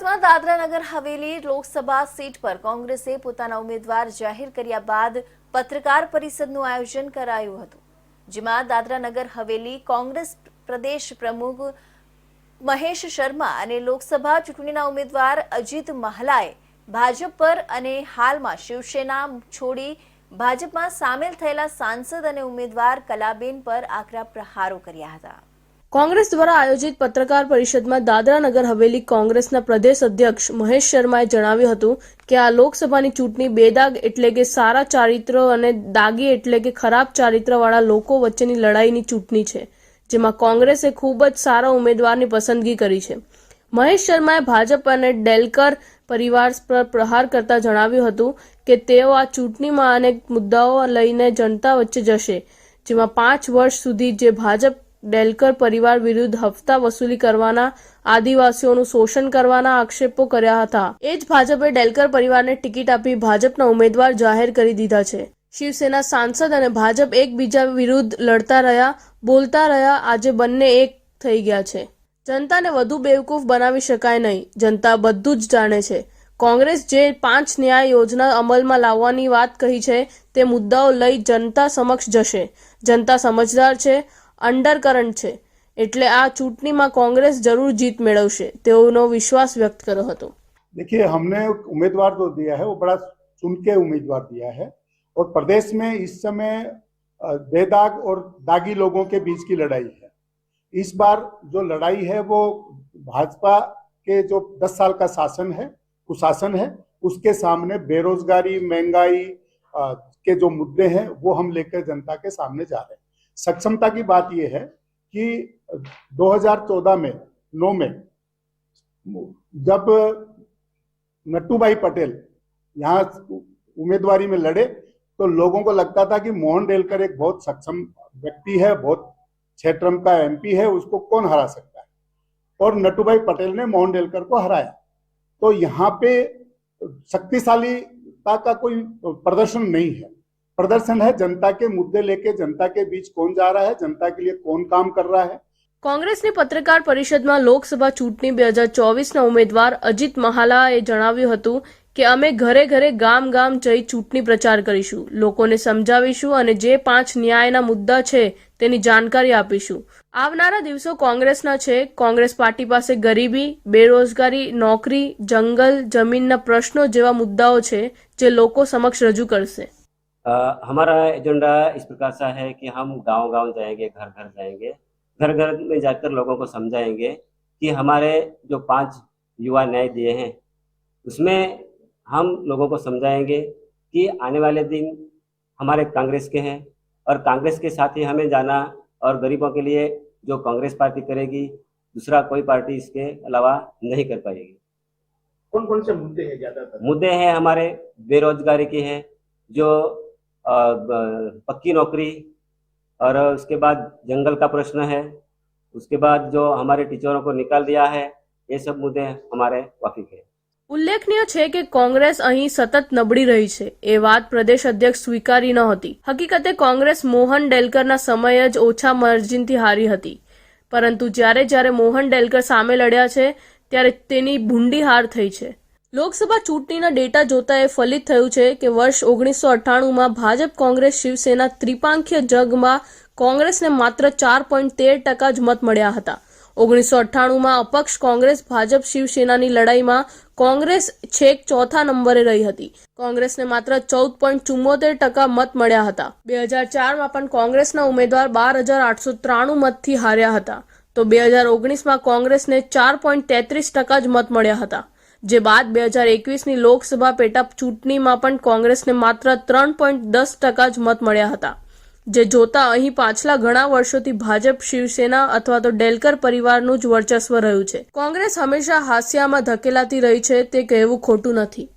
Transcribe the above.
સૌરાષ્ટ્રમાં દાદરાનગર હવેલી લોકસભા સીટ પર કોંગ્રેસે પોતાના ઉમેદવાર જાહેર કર્યા બાદ પત્રકાર પરિષદનું આયોજન કરાયું હતું, જેમાં દાદરાનગર હવેલી કોંગ્રેસ પ્રદેશ પ્રમુખ મહેશ શર્મા અને લોકસભા ચૂંટણીના ઉમેદવાર અજીત મહલાએ ભાજપ પર અને હાલમાં શિવસેના છોડી ભાજપમાં સામેલ થયેલા સાંસદ અને ઉમેદવાર કલાબેન પર આકરા પ્રહારો કર્યા હતા. કોંગ્રેસ દ્વારા આયોજિત પત્રકાર પરિષદમાં દાદરા નગર હવેલી કોંગ્રેસના પ્રદેશ અધ્યક્ષ મહેશ શર્માએ જણાવ્યું હતું કે આ લોકસભાની ચૂંટણી બેદાગ એટલે કે સારા ચારિત્ર અને દાગી એટલે કે ખરાબ ચારિત્રવાળા લોકો વચ્ચેની લડાઈની ચૂંટણી છે, જેમાં કોંગ્રેસે ખૂબ જ સારા ઉમેદવારની પસંદગી કરી છે. મહેશ શર્માએ ભાજપ અને ડેલકર પરિવાર પર પ્રહાર કરતા જણાવ્યું હતું કે તેઓ આ ચૂંટણીમાં અનેક મુદ્દાઓ લઈને જનતા વચ્ચે જશે, જેમાં પાંચ વર્ષ સુધી જે ભાજપ ડેલકર પરિવાર વિરુદ્ધ હપ્તા વસૂલી કરવાના આદિવાસીઓનું શોષણ કરવાના આક્ષેપો કર્યા હતા. એ જ ભાજપે ડેલકર પરિવારને ટિકિટ આપી ભાજપના ઉમેદવાર જાહેર કરી દીધા છે. શિવસેના સાંસદ અને ભાજપ એકબીજા વિરુદ્ધ લડતા રહ્યા, બોલતા રહ્યા, આજે બંને એક થઈ ગયા છે. જનતાને વધુ બેવકૂફ બનાવી શકાય નહીં. જનતા બધું જ જાણે છે. કોંગ્રેસ જે પાંચ ન્યાય યોજના અમલમાં લાવવાની વાત કહી છે, તે મુદ્દાઓ લઈ જનતા સમક્ષ જશે. જનતા સમજદાર છે અંડરકરન્ટ છે એટલે આ ચૂંટણીમાં કોંગ્રેસ જરૂર જીત મેળવશે તેઓનો વિશ્વાસ વ્યક્ત કર્યો હતો देखिए हमने उम्मीदवार जो दिया है वो बड़ा चुन के उम्मीदवार दिया है और प्रदेश में इस समय अ, बेदाग और दागी लोगों के बीच की लड़ाई है इस बार जो लड़ाई है वो भाजपा के जो 10 साल का शासन है कुशासन है उसके सामने बेरोजगारी महंगाई अ, के जो मुद्दे हैं वो हम लेकर जनता के सामने जा रहे हैं सक्षमता की बात यह है कि 2014 में, नौ में, जब नट्टू भाई पटेल यहाँ उम्मीदवारी में लड़े तो लोगों को लगता था कि मोहन डेलकर एक बहुत सक्षम व्यक्ति है, बहुत टर्म का एमपी है, उसको कौन हरा सकता है? और नट्टू भाई पटेल ने मोहन डेलकर को हराया। तो यहाँ पे शक्तिशालीता का कोई प्रदर्शन नहीं है। प्रदर्शन है जनता के मुद्दे लेके जनता के बीच कौन जा रहा है जनता के लिए कौन काम कर रहा है કોંગ્રેસની પત્રકાર પરિષદમાં લોકસભા ચૂંટણી બે હજાર ચોવીસના ઉમેદવાર અજીત મહાલાએ જણાવ્યું હતું કે અમે ઘરે ઘરે ગામ ગામ જઈ ચૂંટણી પ્રચાર કરીશું લોકોને સમજાવીશું અને જે પાંચ ન્યાયના મુદ્દા છે તેની જાણકારી આપીશું આવનારા દિવસો કોંગ્રેસના છે કોંગ્રેસ પાર્ટી પાસે ગરીબી બેરોજગારી નોકરી જંગલ જમીનના પ્રશ્નો જેવા મુદ્દાઓ છે જે લોકો સમક્ષ રજૂ કરશે अ, हमारा एजेंडा इस प्रकार सा है कि हम गाँव गाँव जाएँगे घर घर जाएँगे घर घर में जाकर लोगों को समझाएँगे कि हमारे जो पाँच युवा न्याय दिए हैं उसमें हम लोगों को समझाएँगे कि आने वाले दिन हमारे कांग्रेस के हैं और कांग्रेस के साथ ही हमें जाना और गरीबों के लिए जो कांग्रेस पार्टी करेगी दूसरा कोई पार्टी इसके अलावा नहीं कर पाएगी। कौन कौन से मुद्दे हैं ज़्यादातर? मुद्दे हैं हमारे बेरोजगारी के हैं जो पक्की नौकरी और उसके बाद जंगल का प्रश्न है उसके बाद जो हमारे टीचरों को निकाल दिया है ये सब मुद्दे हमारे वाकिफ है ઉલ્લેખનીય છે કે કોંગ્રેસ અહીં સતત નબળી રહી છે એ વાત પ્રદેશ અધ્યક્ષ સ્વીકારી ન હતી હકીકતે કોંગ્રેસ મોહન ડેલકરના સમયે જ ઓછા માર્જિનથી હારી હતી પરંતુ જ્યારે જ્યારે મોહન ડેલકર સામે લડ્યા છે ત્યારે તેની ભૂંડી હાર થઈ છે લોકસભા ચૂંટણીના ડેટા જોતા એ ફલિત થયું છે કે વર્ષ ઓગણીસો અઠ્ઠાણુંમાં ભાજપ કોંગ્રેસ શિવસેના ત્રિપાંખીય જગમાં કોંગ્રેસને માત્ર ચાર પોઈન્ટ તેર ટકા જ મત મળ્યા હતા. ઓગણીસો અઠ્ઠાણુંમાં અપક્ષ કોંગ્રેસ ભાજપ શિવસેનાની લડાઈમાં કોંગ્રેસ છેક ચોથા નંબરે રહી હતી. કોંગ્રેસને માત્ર ચૌદ પોઈન્ટ ચુમ્મોતેર ટકા મત મળ્યા હતા. બે હજાર ચારમાં પણ કોંગ્રેસના ઉમેદવાર બાર હજાર આઠસો ત્રાણું મતથી હાર્યા હતા. તો બે હજાર ઓગણીસમાં કોંગ્રેસને ચાર પોઈન્ટ તેત્રીસ ટકા જ મત મળ્યા હતા. જે બાદ બે હજાર એકવીસની લોકસભા પેટા ચૂંટણીમાં પણ કોંગ્રેસને માત્ર ત્રણ પોઈન્ટ દસ ટકા જ મત મળ્યા હતા. જે જોતા અહીં પાછલા ઘણા વર્ષોથી ભાજપ, શિવસેના અથવા તો ડેલકર પરિવારનું જ વર્ચસ્વ રહ્યું છે. કોંગ્રેસ હંમેશા હાસ્યામાં ધકેલાતી રહી છે, તે કહેવું ખોટું નથી.